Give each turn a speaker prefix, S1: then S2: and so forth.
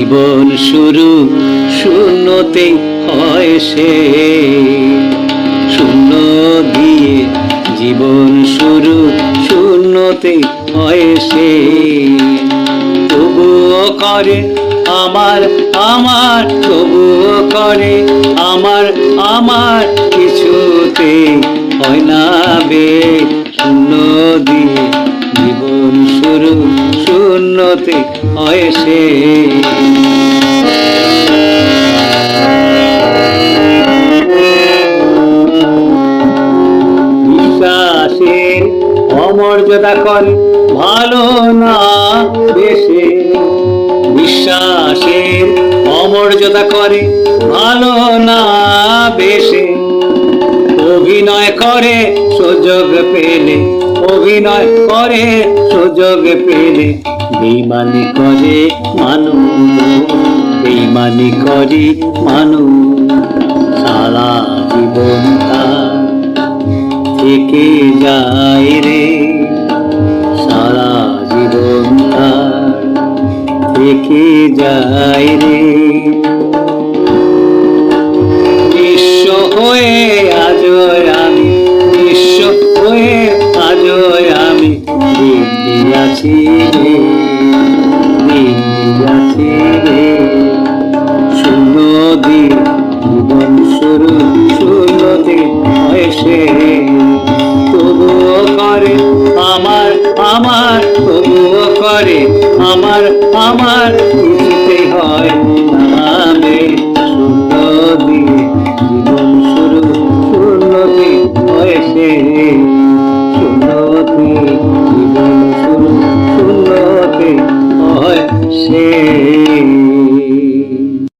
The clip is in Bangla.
S1: জীবন শুরু শূন্যতে হয় সে। শূন্য দিয়ে জীবন শুরু শূন্যতে হয় সে। তবুও করে আমার আমার, তবুও করে আমার আমার কিছুতে হয় না বে। শূন্য দিয়ে শূন্যতে হয় সে। বিশ্বাসের অমর্যাদা করে ভালো না বেশে। বিশ্বাসের অমর্যাদা করে ভালো না অভিনয় করে, সুযোগ পেলে, অভিনয় করে, সুযোগ পেলে। বেমানি করে মানুষ বেমানি করে মানুষ। সারা জীবন থেকে যায় রে। সারা জীবন থেকে যায় রে। আমার আমার শুনতে হয় নামে শূন্য জীবন শুরু শূন্য হয়েছে দিয়ে জীবন শুরু হয় সে